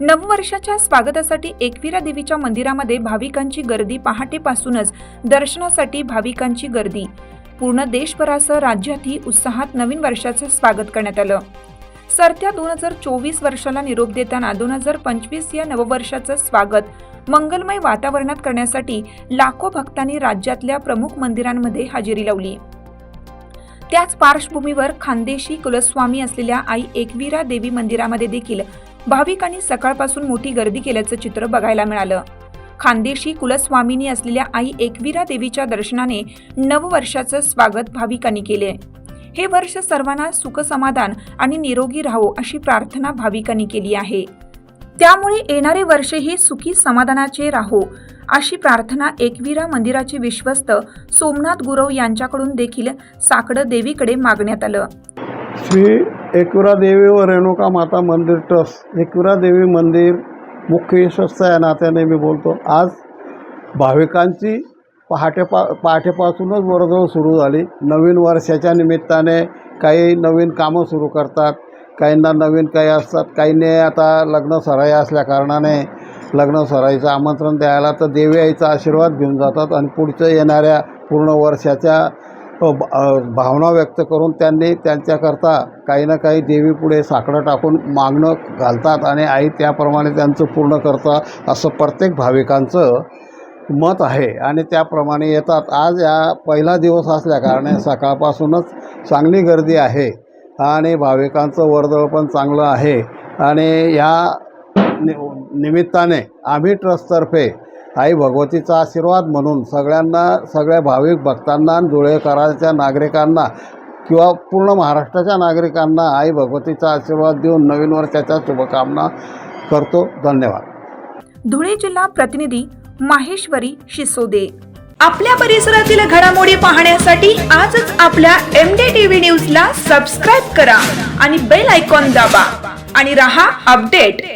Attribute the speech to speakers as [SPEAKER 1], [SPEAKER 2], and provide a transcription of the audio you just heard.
[SPEAKER 1] नववर्षाच्या स्वागतासाठी एकविरा देवीच्या मंदिरामध्ये भाविकांची गर्दी पहाटेपासूनच. दर्शनासाठी भाविकांची गर्दी. पूर्ण देशभरासह राज्यातही उत्साहात नवीन वर्षाचं स्वागत करण्यात आलं. सरत्या दोन हजार चोवीस वर्षाला निरोप देताना दोन हजार पंचवीस या नववर्षाचं स्वागत मंगलमय वातावरणात करण्यासाठी लाखो भक्तांनी राज्यातल्या प्रमुख मंदिरांमध्ये हजेरी लावली. त्याच पार्श्वभूमीवर खानदेशी कुलस्वामी असलेल्या आई एकविरा देवी मंदिरामध्ये देखील भाविकांनी सकाळपासून मोठी गर्दी केल्याचं चित्र बघायला मिळालं. खानदेशी कुलस्वामिनी असलेल्या आई एकविरा देवीच्या दर्शनाने नववर्षाचं स्वागत भाविकांनी केले. हे वर्ष सर्वांना सुखसमाधान आणि निरोगी राहो अशी प्रार्थना भाविकांनी केली आहे. त्यामुळे येणारे वर्षही सुखी समाधानाचे राहो अशी प्रार्थना एकविरा मंदिराचे विश्वस्त सोमनाथ गुरव यांच्याकडून देखील साकडं देवीकडे मागण्यात आलं.
[SPEAKER 2] श्री एकविरा देवी व रेणुका माता मंदिर ट्रस्ट. एकविरा देवी मंदिर मुख्य विश्वस्त या नात्याने मी बोलतो. आज भाविकांची पहाटे पा पहाटेपासूनच वर्दळ सुरू झाली. नवीन वर्षाच्या निमित्ताने काही नवीन कामं सुरू करतात. काहींना नवीन काही असतात काहींनी आता लग्न सराई असल्या कारणाने लग्न सराईचं आमंत्रण द्यायला तर देवी आईचा आशीर्वाद घेऊन जातात आणि पुढच्या येणाऱ्या पूर्ण वर्षाच्या भावना व्यक्त करून त्यांनी त्यांच्याकरता काही ना काही देवीपुढे साकडं टाकून मागणं घालतात आणि आई त्याप्रमाणे त्यांचं पूर्ण करतात असं प्रत्येक भाविकांचं मत आहे. आणि त्याप्रमाणे येतात. आज या पहिला दिवस असल्या कारणे सकाळपासूनच चांगली गर्दी आहे आणि भाविकांचं वर्दळ पण चांगलं आहे. आणि या नि निमित्ताने आम्ही ट्रस्टतर्फे आई भगवतीचा आशीर्वाद म्हणून सगळ्यांना सगळ्या भाविक भक्तांना आणि धुळेकरांच्या नागरिकांना किंवा पूर्ण महाराष्ट्राच्या नागरिकांना आई भगवतीचा आशीर्वाद देऊन नवीन वर्षाच्या शुभकामना करतो. धन्यवाद.
[SPEAKER 1] धुळे जिल्हा प्रतिनिधी माहेश्वरी शिसोदे. आपल्या परिसरातील घडामोडी पाहण्यासाठी आजच आपल्या एम डी टीव्ही न्यूजला सबस्क्राईब करा आणि बेल आयकॉन दाबा आणि रहा अपडेट.